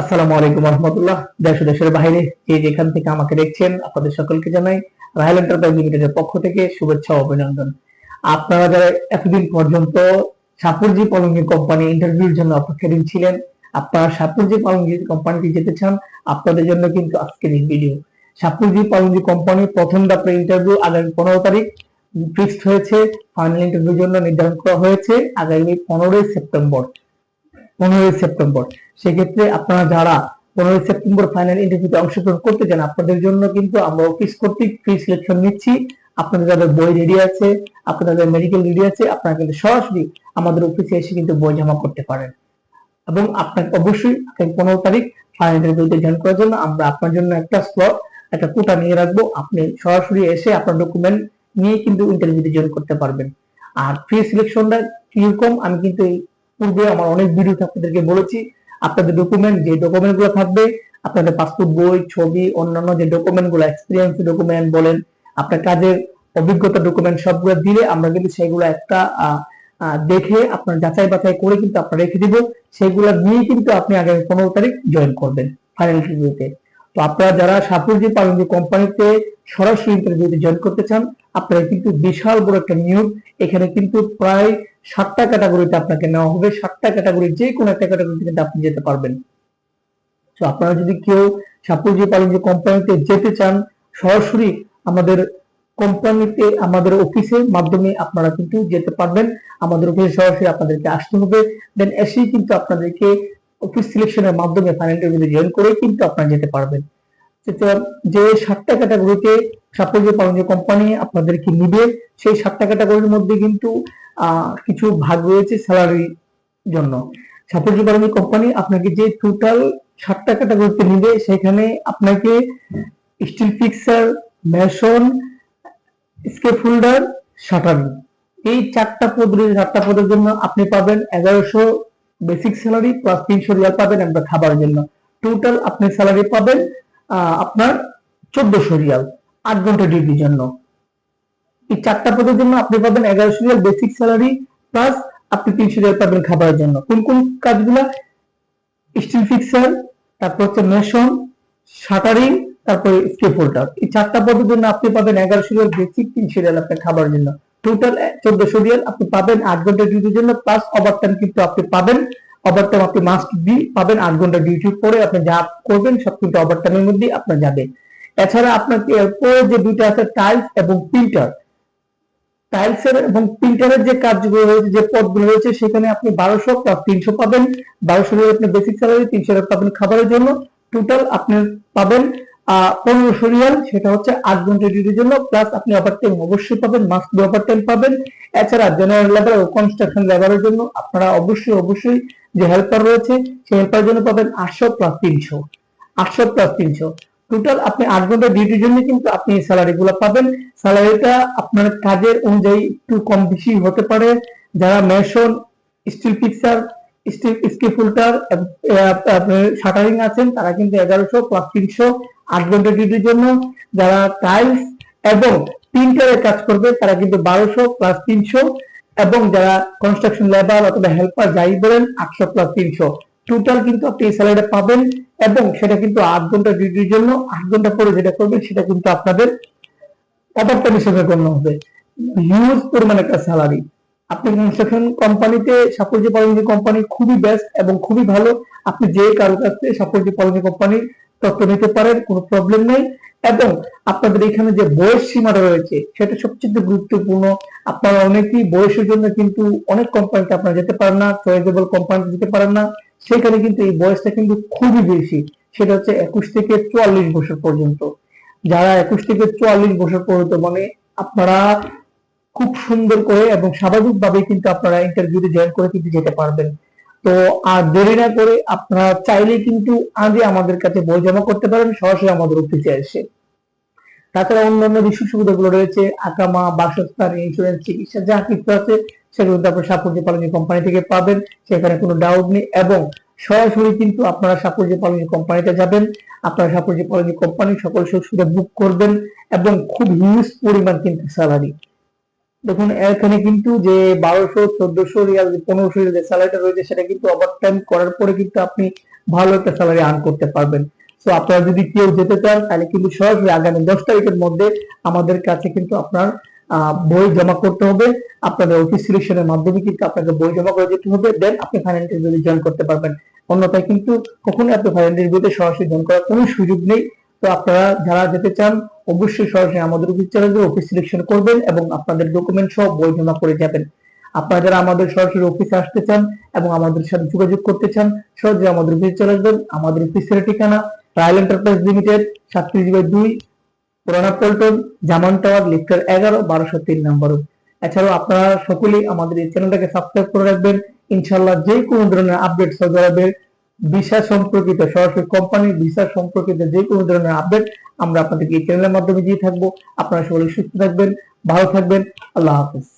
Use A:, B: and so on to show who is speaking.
A: আসসালামু আলাইকুম রহমতুল্লাহ দেশ দেশের বাইরে যে যেখান থেকে আমাকে দেখছেন, আপনাদের সকলকে জানাই রাহেল এন্টারপ্রাইজ লিমিটেডের পক্ষ থেকে শুভেচ্ছা ও অভিনন্দন। আপনারা যারা এতদিন পর্যন্ত সাপুরজি পলঙ্গি কোম্পানি ইন্টারভিউর জন্য অপেক্ষা ছিলেন, আপনারা সাপুরজি পলঙ্গি কোম্পানিতে যেতে চান, আপনাদের জন্য কিন্তু আজকের এই ভিডিও সাপুরজি পলঙ্গি কোম্পানি প্রথম ধাপের ইন্টারভিউ আগামী পনেরো তারিখ ফিক্সড হয়েছে। ফাইনাল ইন্টারভিউর জন্য নির্ধারণ করা হয়েছে আগামী পনেরোই সেপ্টেম্বর। পনেরোই সেপ্টেম্বর। সেক্ষেত্রে আপনারা যারা পনেরোই সেপ্টেম্বর ফাইনাল ইন্টারভিউতে অংশগ্রহণ করতে চান, আপনাদের জন্য কিন্তু আমরা অফিস কর্তৃক ফ্রি সিলেকশন নিচ্ছি। আপনাদের যাদের বই রেডি আছে, আপনাদের মেডিকেল রেডি আছে, আপনারা কিন্তু সরাসরি আমাদের অফিসে এসে কিন্তু বই জমা করতে পারেন। এবং আপনাকে অবশ্যই পনেরো তারিখ ফাইনাল ইন্টারভিউতে জয়েন করার জন্য আমরা আপনার জন্য একটা স্লট একটা কোটা নিয়ে রাখব। আপনি সরাসরি এসে আপনার ডকুমেন্ট নিয়ে কিন্তু ইন্টারভিউতে জয়েন করতে পারবেন। আর ফ্রি সিলেকশনটা কীরকম, আমি কিন্তু পূর্বে আমার অনেক ভিডিওতে আপনাদেরকে বলেছি, আপনাদের ডকুমেন্ট যে ডকুমেন্টগুলো থাকবে, আপনাদের পাসপোর্ট বই, ছবি, অন্যান্য যে ডকুমেন্টগুলো এক্সপিরিয়েন্স ডকুমেন্ট বলেন, আপনার কাজের অভিজ্ঞতা ডকুমেন্ট সবগুলো দিলে আমরা কিন্তু সেগুলো একটা দেখে আপনার যাচাই বাছাই করে কিন্তু আপনার রেখে দিব। সেগুলো নিয়ে কিন্তু আপনি আগামী পনেরো তারিখ জয়েন করবেন ফাইনাল ইন্টারভিউতে তো আপনারা যারা সাপুরজি পালনজি কোম্পানিতে সরাসরি ইন্টারভিউতে জয়েন করতে চান আপনারা কিন্তু বিশাল বড় একটা নিয়োগ। এখানে কিন্তু প্রায় সাতটা ক্যাটাগরিতে আপনাকে নেওয়া হবে। সাতটা ক্যাটাগরি যে কোনো একটা ক্যাটাগরিতে কিন্তু আপনি যেতে পারবেন। তো আপনারা যদি কেউ সাপুরজি পালনজি কোম্পানিতে যেতে চান, সরাসরি আমাদের কোম্পানিতে, আমাদের অফিসের মাধ্যমে আপনারা কিন্তু যেতে পারবেন। আমাদের অফিসে সরাসরি আপনাদেরকে আসতে হবে। দেন এসেই কিন্তু আপনাদেরকে অফিস সিলেকশনের মাধ্যমে ফাইনাল জয়েন করে কিন্তু আপনারা যেতে পারবেন। যে সাতটা ক্যাটাগরিতে সাপোজ পালনীয় কোম্পানি আপনাদেরকে নিবে, সেই সাতটা ক্যাটাগরির মধ্যে কিন্তু কিছু ভাগ রয়েছে স্যালারির জন্য। সাপোজ পালনীয় কোম্পানি আপনাকে যে টোটাল সাতটা ক্যাটাগরিতে নিবে, সেখানে আপনাকে steel fixer mason scaffolder shuttering এই চারটা পদের চারটা পদের জন্য আপনি পাবেন এগারোশো বেসিক স্যালারি প্লাস তিনশো রিয়াল পাবেন একটা খাবারের জন্য। টোটাল আপনি স্যালারি পাবেন আপনার চোদ্দশো রিয়াল আট ঘণ্টা ডিউটির জন্য। এই চারটা পদের জন্য আপনি পাবেন এগারোশো রিয়াল বেসিক স্যালারি প্লাস আপনি তিনশো রিয়াল পাবেন খাবারের জন্য। কোন কোন কাজগুলা? স্টিল ফিক্সার তারপর হচ্ছে মেশন শাটারিং, তারপরে স্কেফোল্ডার এই চারটা পদের জন্য আপনি পাবেন এগারোশো রিয়াল বেসিক তিনশো রিয়াল আপনার খাবারের জন্য। টোটাল চোদ্দশো রিয়াল আপনি পাবেন আট ঘণ্টা ডিউটির জন্য প্লাস ওভারটাইম কিন্তু আপনি পাবেন। ওভারটাইম আপনি মাস্ট বি পাবেন আট ঘণ্টা ডিউটির পরে আপনি যা করবেন, সব কিন্তু ওভারটাইমের মধ্যেই আপনার যাবে। এছাড়া আপনার এরপরে যে দুইটা আছে টাইলস এবং প্রিন্টার টাইলসের এবং প্রিন্টারের যে কাজগুলো রয়েছে, যে পদগুলো রয়েছে, সেখানে আপনি বারোশো প্লাস তিনশো পাবেন। বারোশো আপনি বেসিক স্যালারি তিনশো পাবেন খাবারের জন্য। টোটাল আপনি পাবেন পনেরোশো রিয়াল সেটা হচ্ছে আট ঘণ্টা ডিউটির জন্য প্লাস আপনি ওভার টাইম অবশ্যই পাবেন মাস্ট বি ওভার টাইম পাবেন। এছাড়া জেনারেল লেবার ও কনস্ট্রাকশন লেবারের জন্য আপনারা অবশ্যই অবশ্যই যে হেল্পার রয়েছে, সেই হেল্পারের জন্য পাবেন আটশো প্লাস তিনশো। আটশো প্লাস তিনশো। টোটাল আপনি আট ঘণ্টা ডিউটির জন্য কিন্তু আপনি স্যালারি গুলো পাবেন। স্যালারিটা আপনার কাজের অনুযায়ী একটু কম বেশি হতে পারে। যারা মেশন স্টিল পিকচার আপনার শাটারিং আছেন, তারা কিন্তু এগারোশো, প্লাস তিনশো, আট ঘণ্টা ডিউটির জন্য। যারা টাইলস এবং কাজ করবে, তারা কিন্তু বারোশো, প্লাস তিনশো। এবং যারা কনস্ট্রাকশন লেবার অথবা হেল্পার, যাই বলেন, আটশো, প্লাস তিনশো। টোটাল কিন্তু আপনি এই পাবেন এবং সেটা কিন্তু আট ঘণ্টা ডিউটির জন্য, আট ঘণ্টা পরে যেটা করবেন, সেটা কিন্তু আপনাদের ওভারটাইম হিসেবে গণ্য হবে। হিউজ পরিমাণ একটা স্যালারি। আপনি কনস্ট্রাকশন কোম্পানিতে সাপোজি পলিজি কোম্পানি খুবই বেস্ট এবং খুবই ভালো। আপনি যে কারও কাছ সাপোজি পলিজি কোম্পানির তথ্য নিতে পারেন, কোনো প্রবলেম নেই। এবং আপনাদের এখানে যে বয়স সীমাটা রয়েছে, সেটা সবচেয়ে গুরুত্বপূর্ণ। আপনারা অনেকেই বয়সের জন্য কিন্তু অনেক কোম্পানিতে আপনারা যেতে পারেন না চয়েজেবল কোম্পানিতে যেতে পারেন না। সেখানে কিন্তু এই বয়সটা কিন্তু খুবই বেশি। সেটা হচ্ছে একুশ থেকে চুয়াল্লিশ বছর পর্যন্ত। যারা একুশ থেকে চুয়াল্লিশ বছর পর্যন্ত মানে আপনারা খুব সুন্দর করে এবং স্বাভাবিকভাবে কিন্তু আপনারা ইন্টারভিউতে জয়েন করে কিন্তু যেতে পারবেন। তো, আর দেরি না করে আপনারা চাইলে কিন্তু আগে আমাদের কাছে বই জমা করতে পারেন, সরাসরি আমাদের অফিসে এসে। তাছাড়া অন্যান্য যে সুবিধাগুলো রয়েছে আকামা বাসস্থান ইন্স্যুরেন্স চিকিৎসা যা কিছু আছে, সেগুলো আপনার সাপুরজি পালনী কোম্পানি থেকে পাবেন, সেখানে কোনো ডাউট নেই এবং সরাসরি কিন্তু আপনারা সাপুরজি পালনী কোম্পানিতে যাবেন, আপনারা সাপুরজি পালনী কোম্পানি সকল সুযোগ সুবিধা বুক করবেন এবং খুব হিউজ পরিমাণ কিন্তু স্যালারি দেখুন, এখানে কিন্তু যে বারোশো, চোদ্দশো রিয়াল, পনেরোশো রিয়াল যে স্যালারিটা রয়েছে, সেটা কিন্তু ওভার টাইম করার পরে কিন্তু আপনি ভালো একটা স্যালারি আর্ন করতে পারবেন। তো আপনারা যদি কেউ যেতে চান, তাহলে কিন্তু সরাসরি আগামী দশ তারিখের মধ্যে আমাদের কাছে কিন্তু আপনার বই জমা করতে হবে। আপনাদের অফিস সিলেকশনের মাধ্যমে কিন্তু আপনাকে বই জমা করে যেতে হবে। দেন আপনি ফাইনাল ইন্টারভিউ জয়েন করতে পারবেন। অন্যথায় কিন্তু কখনোই আপনি ফাইনাল ইন্টারভিউতে সরাসরি জয়েন করার কোনো সুযোগ নেই। তো আপনারা যারা যেতে চান, অবশ্যই সরাসরি আমাদের অফিস চ্যানেলে অফিস সিলেকশন করবেন এবং আপনাদের ডকুমেন্ট সহ বই জমা করে যাবেন। আপনারা যারা আমাদের সরাসরি অফিসে আসতে চান এবং আমাদের সাথে যোগাযোগ করতে চান সহজে আমাদের অফিসে চলে আসবেন। আমাদের অফিসের ঠিকানা রায়ল এন্টারপ্রাইজ লিমিটেড সাতত্রিশ বাই দুই, পুরানা পল্টন, জামান টাওয়ার, লিফটার এগারো, বারোশো তিন নম্বর। এছাড়াও আপনারা সকলেই আমাদের এই চ্যানেলটাকে সাবস্ক্রাইব করে রাখবেন। ইনশাল্লাহ যে কোনো ধরনের আপডেট সৌদি আরবের ভিসা সম্পর্কিত, সরাসরি কোম্পানির ভিসা সম্পর্কিত যে কোনো ধরনের আপডেট আমরা আপনাদেরকে এই চ্যানেলের মাধ্যমে দিয়ে থাকব। আপনারা সকলে সুস্থ থাকবেন, ভালো থাকবেন, আল্লাহ হাফিজ।